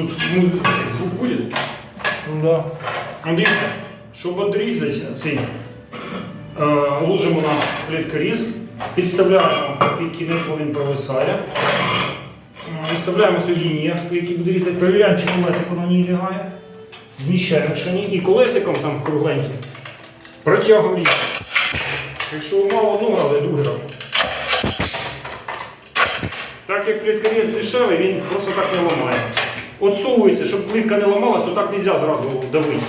Тут музика, звук буде. Да. Дивіться, щоб відрізати цей, ложимо на плиткоріз, підставляємо під кінець, бо він провисає. Е, Вставляємо сюди лінії, по якій буде різати, перевіряємо, чи колесик воно не лягає. Зміщаємо, якщо ні. І колесиком там кругленьким протягуємо лінію. Якщо мало одну грали, другий грали. Так як плиткоріз дешевий, він просто так не ламає. Отсовується, щоб плитка не ламалась, то так не можна зразу давити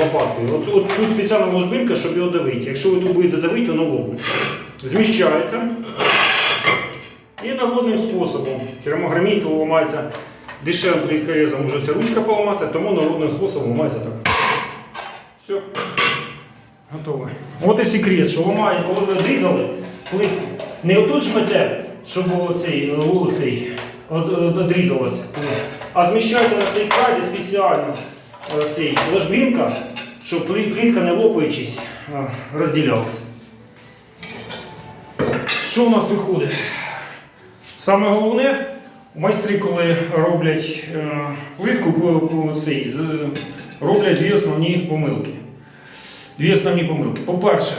лопаткою. От, от тут спеціальна ложбинка, щоб його давити. Якщо ви тут будете давити, воно лопне. Зміщається. І народним способом. Керамограміт ламається дешевим плиткорезом, може ця ручка поламатися, тому народним способом ламається так. Все. Готово. От і секрет, що ламає, коли ви відрізали плитку. Не отут жмете, щоб оцей, оцей од- од- одрізалось, а зміщайте на цей край спеціально е, цей ложбинка, щоб плі- плитка не лопаючись е, розділялася. Що у нас виходить? Саме головне, майстри, коли роблять е, плитку, роблять дві основні помилки. Дві основні помилки. По-перше,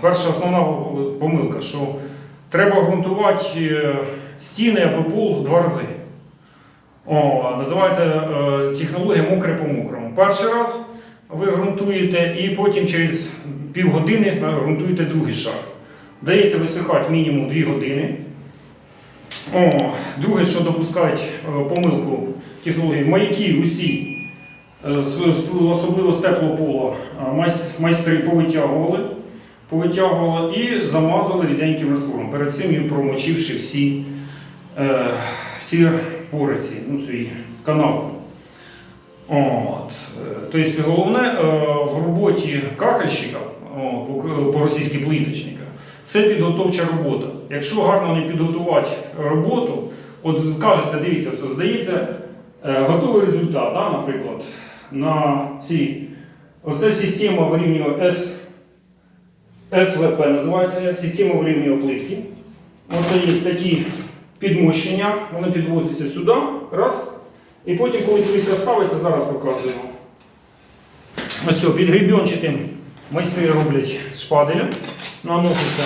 перша основна помилка, що треба ґрунтувати е, стіни або пол два рази. О, називається е, технологія мокре по мокрому. Перший раз ви ґрунтуєте і потім через півгодини е, ґрунтуєте другий шар. Даєте висихати мінімум 2 години. О, друге, що допускають е, помилку технології, маяки усі Е, особливо з теплого пола, майстри повитягували, повитягували і замазали ріденьким раствором, перед цим промочивши всі, всі пориці, ну, свій канавку. От. Тобто головне е, в роботі кахельщика, о, по- по-російськи плиточника, це підготовча робота. Якщо гарно не підготувати роботу, от скажеться, дивіться, все, здається, е, готовий результат, да, наприклад, на ці. Оце система вирівнювання С, СВП називається система вирівнювання плитки. Оце є такі підмощення, вони підвозяться сюди, раз. І потім, коли плитка ставиться, зараз показуємо. Ось під гребенчатим майстри роблять шпаделем, наноситься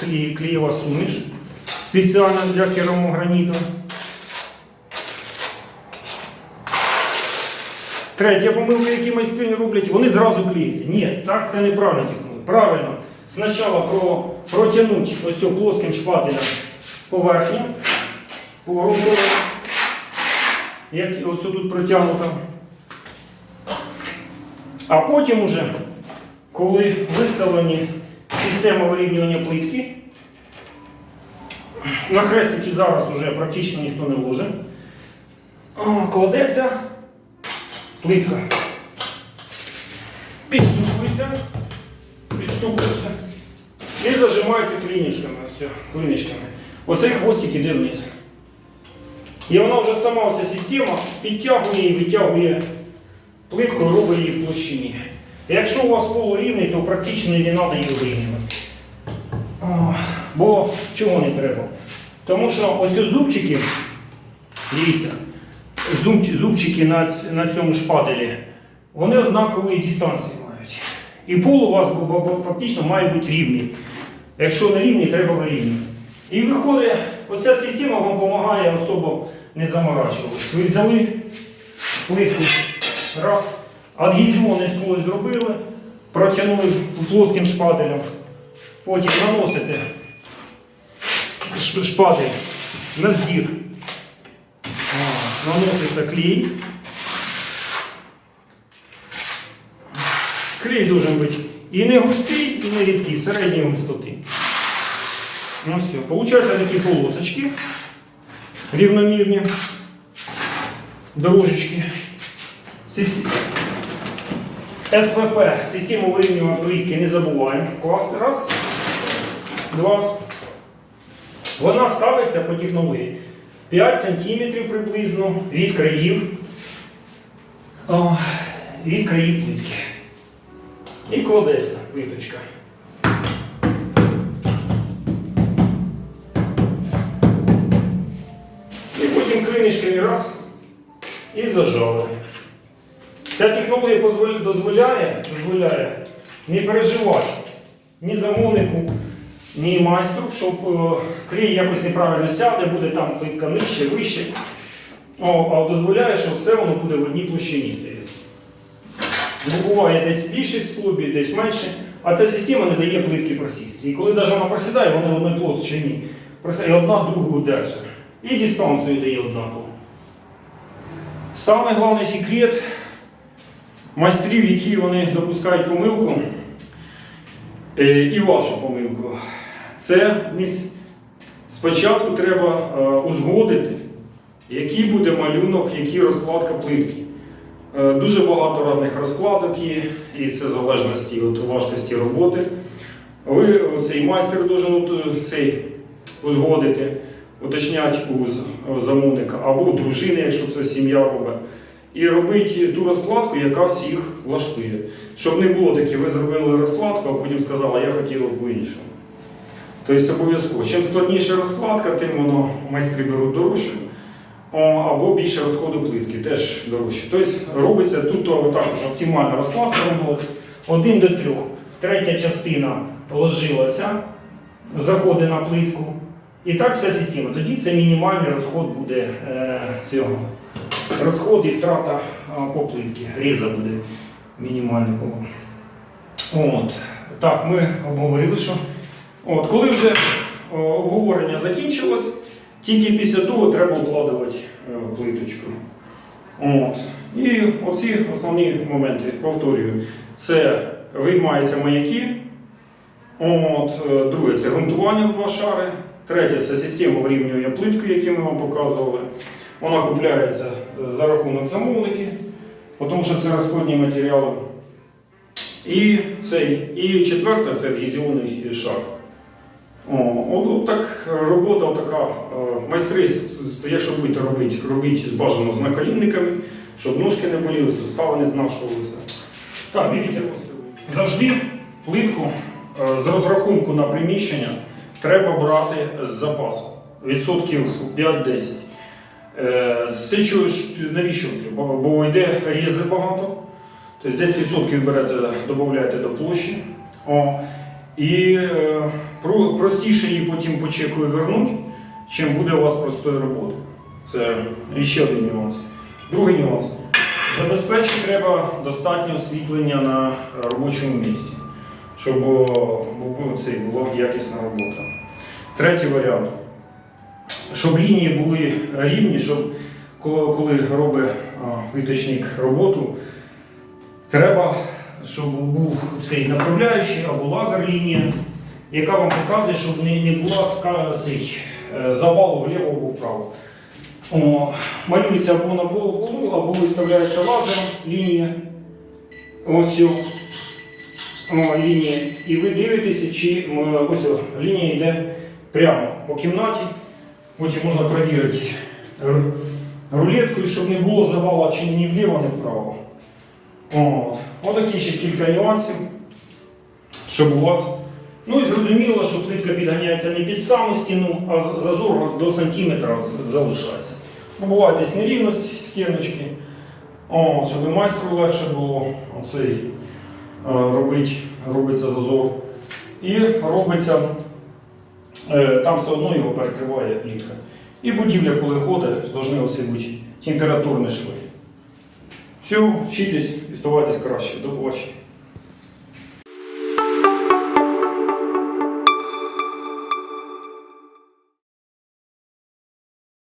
клей, клеєва суміш спеціально для керамограніту. Третя помилка, яку майстрині роблять, вони зразу клеються. Ні, так це неправильно технологія. Правильно, спочатку про, протягнути ось плоским шпателем поверхню, погрунтовано, як ось тут протягнуто. А потім уже, коли виставлені система вирівнювання плитки, на хрестики зараз вже практично ніхто не ложить, кладеться плитка. Підстукується, підстукується і зажимається клінічками. Все, клиничками. Оцей хвостик іде вниз. І вона вже сама оця система підтягує і витягує плитку робить її в площині. Якщо у вас пол рівний, то практично не треба її вирівнювати. Бо чого не треба? Тому що ось ці зубчики, дивіться, зуб- зубчики на, на цьому шпателі, вони однакової дистанції мають. І пол у вас фактично має бути рівний. Якщо не рівний, треба вирівнювати. І виходить, оця система вам допомагає особо не заморачуватись. Ви взяли плитку, раз, адгезіонний слой зробили, протягнули плоским шпателем, потім наносите шпатель на збір. Наноситься клей. Клей должен бути і не густий, і не рідкий, середньої густоти. Ну все, получаються такі полосочки рівномірні, дорожечки. СВП, систему вирівнювання плитки, не забуваємо. Класти. Раз, два. Вона ставиться по технології 5 см приблизно від країв, від країв плитки. І кладеться плиточка. І раз і зажали. Ця технологія дозволяє, дозволяє не переживати ні замовнику, ні майстру, щоб е, клей якось неправильно сяде, буде там плитка нижче, вище. А дозволяє, що все воно буде в одній площині стояти. Бо буває десь більше слобі, десь менше, а ця система не дає плитки просісти. І коли навіть вона просідає, вона в одній площині і одна другу держить. І дистанцію дає однаково. Саме головний секрет майстрів, які вони допускають помилку, е, і вашу помилку, це спочатку треба е, узгодити, який буде малюнок, який розкладка плитки. Е, Дуже багато різних розкладок є, і це в залежності від важкості роботи. Ви цей майстер должен цей узгодити, уточняти у замовника або дружини, якщо це сім'я робить. І робити ту розкладку, яка всіх влаштує. Щоб не було таке, ви зробили розкладку, а потім сказали, я хотіла по-іншому. Тобто обов'язково. Чим складніша розкладка, тим воно майстри беруть дорожче. Або більше розходу плитки, теж дорожче. Тобто робиться тут також оптимальна розкладка робилась. Один до трьох. Третя частина положилася, заходить на плитку. І так вся система. Тоді це мінімальний розход буде е, цього. Розход і втрата по плитці. Різа буде мінімальний. От. Так, ми обговорили, що. От, коли вже о, обговорення закінчилось, тільки після того треба укладувати е, плиточку. От. І оці основні моменти, повторюю, це виймаються маяки. От, е, друге це ґрунтування в два шари. Третє це система вирівнювання плитки, яку ми вам показували. Вона купляється е, за рахунок замовники, тому що це розходні матеріали. І, цей, і четверте це адгезіонний шар. О, от, так робота така. е, Майстри, с- с- якщо будете робити, робіть бажано з наколінниками, щоб ножки не боліли, сустави не знашувалися. Так, дивіться, завжди плитку е, з розрахунку на приміщення треба брати з запасу. Відсотків 5-10. Е, чого ж навіщо? Бо йде різи багато. Тобто 10% берете, додаєте до площі. О, і е, про- простіше її потім по чеку вернути, чим буде у вас простої роботи. Це ще один нюанс. Другий нюанс. Забезпечити треба достатнє освітлення на робочому місці, щоб о, бу- це була якісна робота. Третій варіант. Щоб лінії були рівні, щоб коли, коли робить а, виточник роботу, треба, щоб був цей направляючий або лазер лінія, яка вам показує, щоб не, не була цей, е, завалу вліво або вправо. О, малюється або на полу, або виставляється лазером лінія. Ось о, лінія. І ви дивитеся, чи ось лінія йде прямо по кімнаті. Потім можна перевірити ру- рулеткою, щоб не було завала чи ні вліво, ні вправо. От. Отакі ще кілька нюансів, щоб у вас. Ну і зрозуміло, що плитка підганяється не під саму стіну, а зазор до сантиметра залишається. Ну, буває десь нерівність стіночки, О, щоб майстру легше було оцей, е, робить, робиться зазор. І робиться, е, там все одно його перекриває плітка. І будівля, коли ходить, повинні оці бути температурні шви. Все, вчитесь і ставайтесь краще. До побачення.